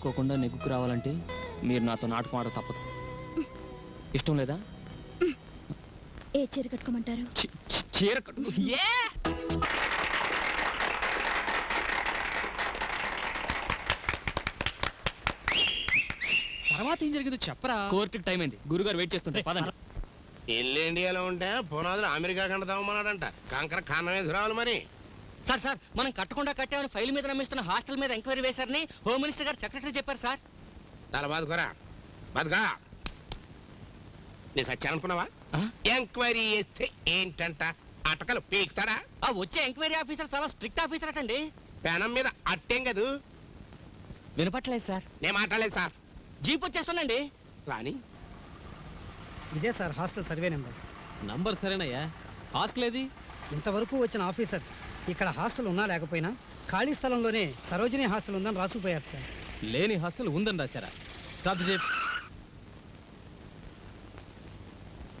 ఆడుకోకుండా నెగ్గుకు రావాలంటే మీరు నాతో నాటకం ఆడ తప్పదు. ఇష్టం లేదా? ఏ చీర కట్టుకోమంటారు? చీర కట్టు ఏ? తర్వాత ఏం జరిగిందో చెప్పరా. కోర్టుకి టైం అయింది. గురుగారు వెయిట్ చేస్తుంటే పదండి. ఇల్లు ఇండియాలో ఉంటే పునాదులు అమెరికా కండదామన్నాడంట కంకర కన్నం వేసి రావాలి మరి. సార్ సార్ మనం కట్టకుండా కట్టామని ఫైల్ మీద నమ్మిస్తున్న హాస్టల్ మీద ఎంక్వైరీ వేశారని హోమ్ మినిస్టర్ గారు సెక్రటరీ చెప్పారు సార్. తల బాదుకోరా బతుకా నేను సచ్చానుకున్నావా ఆ? ఎంక్వైరీ చేస్తే ఏంటంట? అటకలు పీకుతాడా? ఆ వచ్చే ఎంక్వైరీ ఆఫీసర్ చాలా స్ట్రిక్ట్ ఆఫీసర్ అటండి పెనం మీద అట్టేం కదూ. వినపట్లేదు సార్. నేను మాట్లాడలేదు సార్. జీప్ వచ్చేస్తుందండి. రాని ఇదే sir hostel survey number. Number సరేనయ్యా. హాస్టల్ ఏది? ఇంతవరకు వచ్చిన ఆఫీసర్స్ ఇక్కడ హాస్టల్ ఉన్నా లేకపోయినా ఖాళీ స్థలంలోనే సరోజిని హాస్టల్ ఉందని రాసుకుపోయారు సార్. లేని హాస్టల్ ఉందని రాశారా? రద్దు చేయి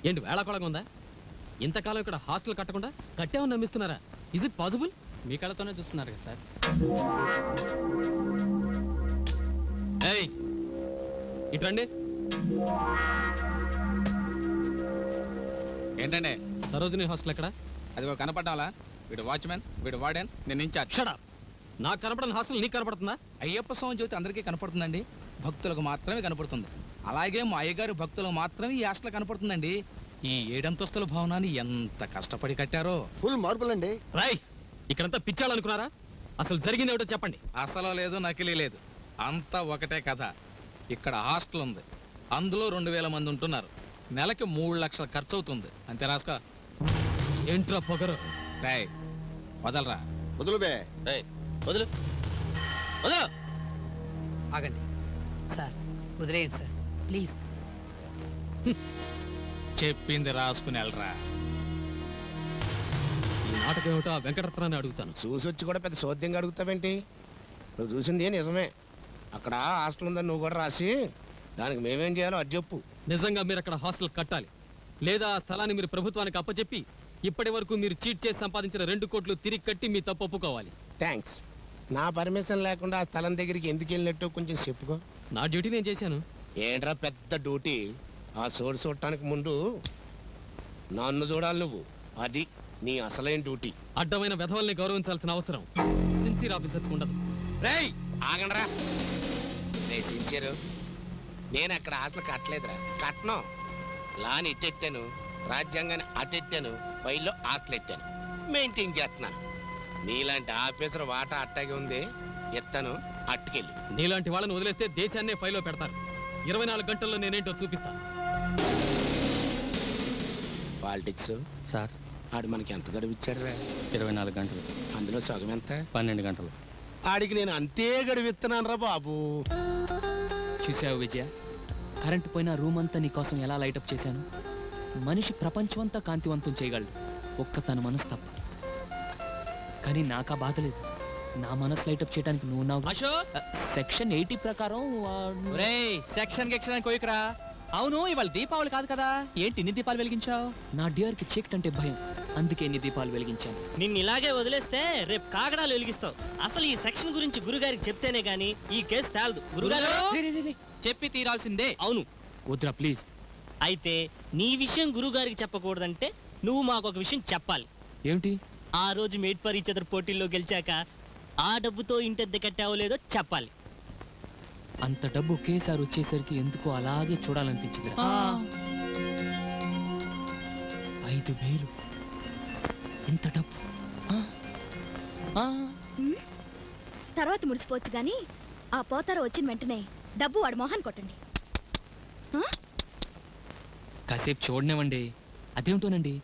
ఏంటి వేళాకోళంగా ఉందా? ఇంతకాలం ఇక్కడ హాస్టల్ కట్టకుండా కట్టామని నమ్మిస్తున్నారా? ఇజ్ ఇట్ పాసిబుల్ మీ కళ్ళతోనే చూస్తున్నారు కదా సార్. ఏయ్! ఇట్రండి ఏంటండి? సరోజిని హాస్టల్ ఎక్కడ? అదిగో కనపడ్డాలా వీడు వాచ్మెన్ వీడు వార్డెన్ నేను ఇన్ఛార్జ్. షడా నాకు కనపడని హాస్టల్ నీకు కనపడుతుందా? అయ్యప్ప స్వామి జ్యోతి అందరికీ కనపడుతుందండి. భక్తులకు మాత్రమే కనపడుతుంది. అలాగే మా అయ్యగారు భక్తులకు మాత్రమే ఈ హాస్టల్ కనపడుతుందండి. ఈ ఏడంతస్తుల భవనాన్ని ఎంత కష్టపడి కట్టారో. ఫుల్ మార్పులండి. రాయ్ ఇక్కడంతా పిచ్చాలనుకున్నారా అసలు జరిగింది ఏమిటో చెప్పండి. అసలు లేదు నకిలీ లేదు. అంతా ఒకటే కథ. ఇక్కడ హాస్టల్ ఉంది. అందులో రెండు వేల మంది ఉంటున్నారు. నెలకి మూడు లక్షల ఖర్చు అవుతుంది అంతే రాసుకో. ఏంట్రా పొగరు? రాయ్ వదలరా. వదులు బే. వదులు. వదులు. ఆగండి. సార్ వదిలేయండి సార్. ప్లీజ్. చెప్పింది రాసుకుని వెళ్ళరా. ఈ నాటకం ఏమిటో ఆ వెంకటరత్నాన్ని అడుగుతాను. చూసొచ్చి కూడా పెద్ద సోద్యంగా అడుగుతావేంటి? నువ్వు చూసింది నిజమే? అక్కడ హాస్టల్ ఉందని నువ్వు కూడా రాసి దానికి మేమేం చేయాలో అది చెప్పు. నిజంగా మీరు అక్కడ హాస్టల్ కట్టాలి. లేదా ఆ స్థలాన్ని మీరు ప్రభుత్వానికి అప్పచెప్పి ఇప్పటి వరకు మీరు చీట్ చేసి సంపాదించిన రెండు కోట్లు తిరిగి కట్టి మీ తప్పు ఒప్పుకోవాలి. థ్యాంక్స్ నా పర్మిషన్ లేకుండా ఆ స్థలం దగ్గరికి ఎందుకు వెళ్ళినట్టు కొంచెం చెప్పుకో. నా డ్యూటీ నేను చేశాను. ఏంట్రా పెద్ద డ్యూటీ? ఆ సోడు చూడటానికి ముందు నన్ను చూడాలి నువ్వు. అది నీ అసలైన డ్యూటీ. అడ్డమైన వెధవల్ని గౌరవించాల్సిన అవసరం. సిన్సియర్ ఆఫీసర్స్ ఉండదు. రేయ్ ఆగండ్రా. రే సిన్సియర్ నేను అక్కడ ఆశలు కట్టలేదురా. కట్టను లాని ఇట్టెట్టాను రాజ్యాంగాన్ని అటెట్టాను ఫైల్లో ఆకలెట్టాను. మెయింటైన్ చేస్తున్నాను. నీలాంటి ఆఫీసర్ వాటా అట్టాగే ఉంది. ఎత్తాను అట్టుకెళ్ళి. నీలాంటి వాళ్ళని వదిలేస్తే దేశాన్నే ఫైల్లో పెడతారు. ఇరవై నాలుగు గంటల్లో నేనేంటో చూపిస్తా. పాలిటిక్స్? సార్. ఆడు మనకి ఎంత గడువు ఇచ్చాడురా? ఇరవై నాలుగు గంటలు. అందులో సగం ఎంత? పన్నెండు గంటలు. ఆడికి నేను అంతే గడువు ఇస్తున్నాను రా బాబు. చూసావు విజయ? కరెంట్ పోయిన రూమ్ అంతా నీకోసం ఎలా లైటప్ చేశాను? మనిషి ప్రపంచం అంతా కాంతివంతం చేయగలడు. ఒక్క తన మనసు తప్ప. కానీ నాకా బాధ లేదు. నా మనసు లైటప్ చేయడానికి నువ్వు నా అశోక్! సెక్షన్ ఎయిటీ ప్రకారం వాడు- ఒరేయ్ సెక్షన్ గిక్షన్ కోయికరా అవును ఇవాళ దీపావళి కాదు కదా? ఏంటి ఇన్ని దీపాలు వెలిగించావు? నా డియర్కి చీకట్ అంటే భయం. అందుకే ఎన్ని దీపాలు వెలిగించాను. నిన్ను ఇలాగే వదిలేస్తే రేపు కాగడాలు వెలిగిస్తావు. అసలు ఈ సెక్షన్ గురించి గురుగారికి చెప్తేనే గాని ఈ కేసు తేలదు. గురుగారు! రే, రే, రే, రే. చెప్పి తీరాల్సిందే. అవును. వద్దురా ప్లీజ్. అయితే నీ విషయం గురుగారికి చెప్పకూడదంటే నువ్వు మాకు ఒక విషయం చెప్పాలి. ఏమిటి? ఆ రోజు మేడ్ ఫర్ ఈచ్ అదర్ పోటీల్లో గెలిచాక ఆ డబ్బుతో ఇంటెద్ద కట్టావో లేదో చెప్పాలి. అంత డబ్బు ఒకేసారి వచ్చేసరికి ఎందుకో అలాగే చూడాలనిపించింది ఐదు వేలు. ఇంత డబ్బు? తర్వాత ముడిచిపోవచ్చు కానీ ఆ పోతారు వచ్చిన వెంటనే డబ్బు వాడి మొహాన్ని కొట్టండి. కాసేపు చూడనివ్వండి. అదేమిటోనండి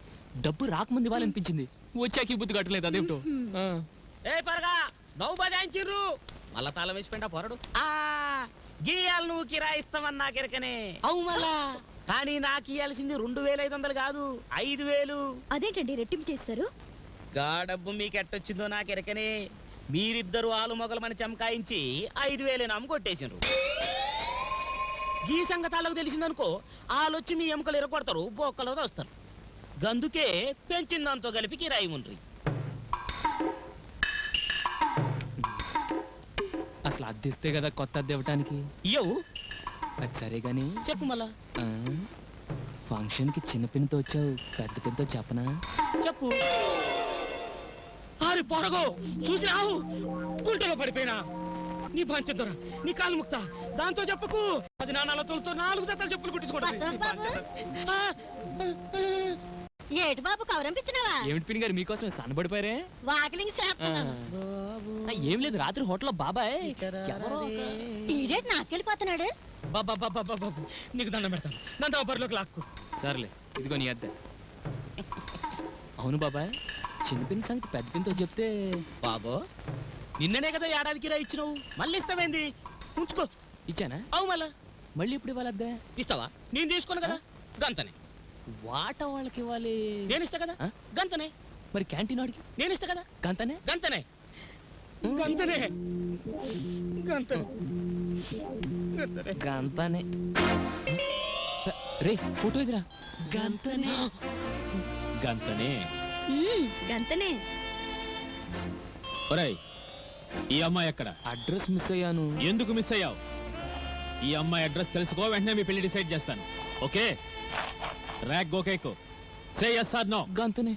డబ్బు రాకముందు ఇవ్వాలనిపించింది. వచ్చాక ఈ బుద్ధి కట్టలేదు అదేమిటో. ఏ పరగా నవ్వు బజాయించిర్రు మళ్ళా తాళం వేసి పెంట పొరడు. ఆ గీయాలు నువ్వు కిరాయిస్తావని నాకెరకనే అవు మళ్ళా. కానీ నాకు ఇయ్యాల్సింది రెండు వేల ఐదు వందలు కాదు ఐదు వేలు. అదేంటండి రెట్టింపు చేస్తారు? గా డబ్బు మీకు ఎట్టొచ్చిందో నాకెరకనే మీరిద్దరు ఆలు మొగలమని చమకాయించి ఐదు వేలు నమ్ము కొట్టేసిండ్రు. ఈ సంగతాలకు తెలిసిందనుకో ఆలొచ్చి మీ ఎముకలు ఎరగొడతారు బొక్కలో వస్తారు గందుకే పెంచిన దాంతో కలిపి కిరాయి ఉండ్రి అసలు అద్దెస్తే కదా కొత్త అద్దె ఇవ్వటానికి? ఇయ్యవు. అది సరే గాని చెప్పు మళ్ళా. ఆ, ఫంక్షన్కి చిన్న పిన్నితో వచ్చావు పెద్ద పిన్నితో చెప్పనా? చెప్పు. ఆరి పొరగో చూసి రావు గుంటలో పడిపోయినా. నీ పంచదొర నీ కాలు ముక్త. దాంతో చెప్పకు. అది నాన్నల తోలుతో నాలుగు జతలు చెప్పులు. కుట్టించుకోవడం. ఏటి బాబు కవరంపించినావా ఏమిటి పిన్ని గారు మీకోసమే సన్నబడిపోయారే? వాకిలింగ్ ఏం లేదు రాత్రి హోటల్లో బాబాయ్. ఈడేటి నాకెళ్ళిపోతున్నాడు? నీకు దండం పెడతాను. నన్ను బరిలోకి లాక్కు. సర్లే ఇదిగో నీ అద్దె. అవును బాబాయ్ చిన్న పిన్ని సంగతి పెద్ద పిన్నితో చెప్తే బాబో? నిన్ననే కదా ఏడాదికి రా ఇచ్చినావు. మళ్ళీ ఇస్తావేంది? ఉంచుకో. ఇచ్చానా? అవు మళ్ళా. మళ్ళీ ఇప్పుడు ఇవ్వాలి అద్దె ఇస్తావా? నేను తీసుకోను కదా. గంతనే. వాట వాళ్ళకి ఇవ్వాలి. నేను ఇస్తా కదా? గంతనే. మరి క్యాంటీన్ వాడికి? నేను ఇస్తా కదా. గంతనే? గంతనే. గంతనే. గంతనే. గంతనే. రే ఫోటో ఇదిరా. గంతనే. గంతనే. గంతనే. ఒరేయ్ ఈ అమ్మాయి ఎక్కడ? అడ్రస్ మిస్ అయ్యాను. ఎందుకు మిస్ అయ్యావు? ఈ అమ్మాయి అడ్రస్ తెలుసుకో వెంటనే మీ పెళ్ళి డిసైడ్ చేస్తాను. ఓకే? ర్యాక్ గోకేకో సే ఎస్ ఆర్ నో గంతనే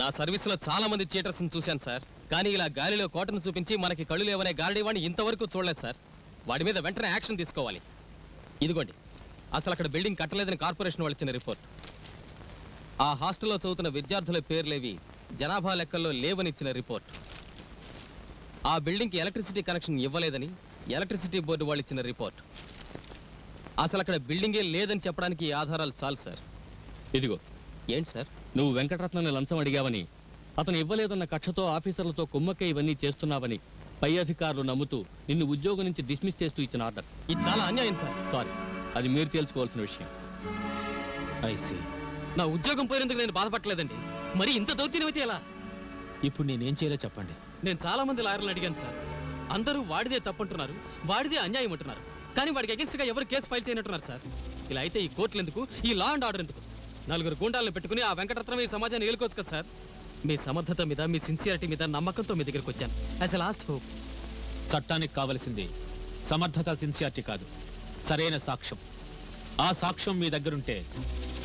నా సర్వీస్లో చాలా మంది థియేటర్స్ చూశాను సార్. కానీ ఇలా గాలిలో కోటను చూపించి మనకి కళ్ళు లేవనే గారడీ వాడిని ఇంతవరకు చూడలేదు సార్. వాడి మీద వెంటనే యాక్షన్ తీసుకోవాలి. ఇదిగోండి. అసలు అక్కడ బిల్డింగ్ కట్టలేదని కార్పొరేషన్ వాళ్ళు ఇచ్చిన రిపోర్ట్. ఆ హాస్టల్లో చదువుతున్న విద్యార్థుల పేర్లేవి జనాభా లెక్కల్లో లేవని ఇచ్చిన రిపోర్ట్. ఆ బిల్డింగ్కి ఎలక్ట్రిసిటీ కనెక్షన్ ఇవ్వలేదని ఎలక్ట్రిసిటీ బోర్డు వాళ్ళు ఇచ్చిన రిపోర్ట్. అసలు అక్కడ బిల్డింగే లేదని చెప్పడానికి ఈ ఆధారాలు చాలు సార్. ఇదిగో. ఏంటి సార్? నువ్వు వెంకటరత్నాన్ని లంచం అడిగావని అతను ఇవ్వలేదన్న కక్షతో ఆఫీసర్లతో కుమ్మక్క ఇవన్నీ చేస్తున్నావని పై అధికారులు నమ్ముతూ నిన్ను ఉద్యోగం నుంచి డిస్మిస్ చేస్తూ ఇచ్చిన ఆర్డర్స్. ఇది చాలా అన్యాయం సార్. సారీ అది మీరు తెలుసుకోవాల్సిన విషయం. ఐసి నా ఉద్యోగం పోయినందుకు నేను బాధపడలేదండి. మరి ఇంత దౌత్యం అయితే ఎలా? ఇప్పుడు నేనేం చేయాలో చెప్పండి. నేను చాలా మంది లాయర్లను అడిగాను సార్. అందరూ వాడిదే తప్పంటున్నారు వాడిదే అన్యాయం అంటున్నారు. కానీ వాడికి against గా ఎవరు కేసు ఫైల్ చేయనట్టున్నారు సార్. ఇలా అయితే ఈ కోర్టులు ఎందుకు ఈ లా అండ్ ఆర్డర్ ఎందుకు? నలుగురు గూండాలను పెట్టుకుని ఆ వెంకటరత్నం ఈ సమాజాన్ని ఏలుకోవచ్చు కదా సార్. మీ సమర్థత మీద మీ సిన్సియారిటీ మీద నమ్మకంతో మీ దగ్గరికి వచ్చాను. యాజ్ లాస్ట్ హోప్ చట్టానికి కావలసింది సమర్థత సిన్సియారిటీ కాదు. సరైన సాక్ష్యం. ఆ సాక్ష్యం మీ దగ్గరుంటే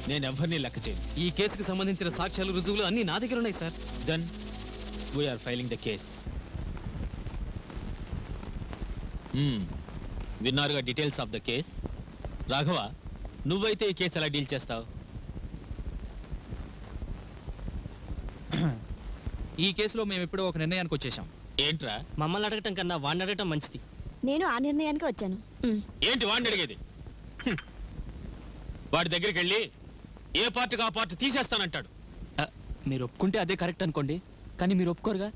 నేను ఎవరిని లెక్క చేయను. ఈ కేసుకు సంబంధించిన సాక్ష్యాలు రుజువులు అన్ని నా దగ్గర ఉన్నాయి sir. Then we're filing the case విన్నారుగా details of the case Raghava నువ్వైతే ఈ కేసు ఎలా డీల్ చేస్తావు? ఈ కేసులో మేము ఇప్పుడు ఒక నిర్ణయానికి వచ్చేసాం ఏంట్రా? మమ్మల్ని అడగటం కన్నా వాడిని అడగటం మంచిది. నేను ఆ నిర్ణయానికి వచ్చాను. ఏంటి వాడిని అడిగేది. వాడి దగ్గరికి వెళ్ళి ఏ పార్టీకి ఆ పార్టీ తీసేస్తానంటాడు? మీరు ఒప్పుకుంటే అదే కరెక్ట్ అనుకోండి. కానీ మీరు ఒప్పుకోరుగా?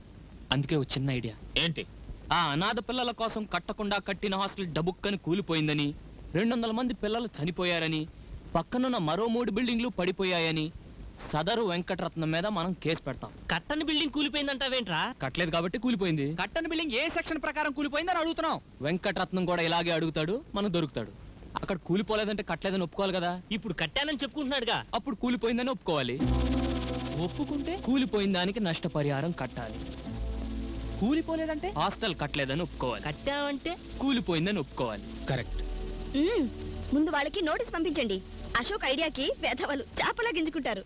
అందుకే ఒక చిన్న ఐడియా. ఏంటి? ఆ అనాథ పిల్లల కోసం కట్టకుండా కట్టిన హాస్టల్ డబుక్కని కూలిపోయిందని రెండు వందల మంది పిల్లలు చనిపోయారని పక్కనున్న మరో మూడు బిల్డింగ్లు పడిపోయాయని సదరు వెంకటరత్నం మీద మనం కేసు పెడతాం. కట్టని బిల్డింగ్ కూలిపోయిందంటావేంట్రా? కట్టలేదు కాబట్టి కూలిపోయింది. కట్టని బిల్డింగ్ ఏ సెక్షన్ ప్రకారం కూలిపోయిందని అడుగుతున్నాం వెంకటరత్నం కూడా ఇలాగే అడుగుతాడు మనం దొరుకుతాడు. అక్కడ కూలిపోలేదంటే కట్టలేదని ఒప్పుకోవాలి కదా? ఇప్పుడు కట్టానని చెప్పుకుంటున్నాడుగా. అప్పుడు కూలిపోయిందని ఒప్పుకోవాలి. ఒప్పుకుంటే? కూలిపోయిన దానికి నష్టపరిహారం కట్టాలి. కూలిపోలేదంటే హాస్టల్ కట్టలేదని ఒప్పుకోవాలి. కట్టావంటే? కూలిపోయిందని ఒప్పుకోవాలి. కరెక్ట్. ముందు వాళ్ళకి నోటీస్ పంపించండి. అశోక్ ఐడియాకి వేధవాలు చేపలా గింజుకుంటారు.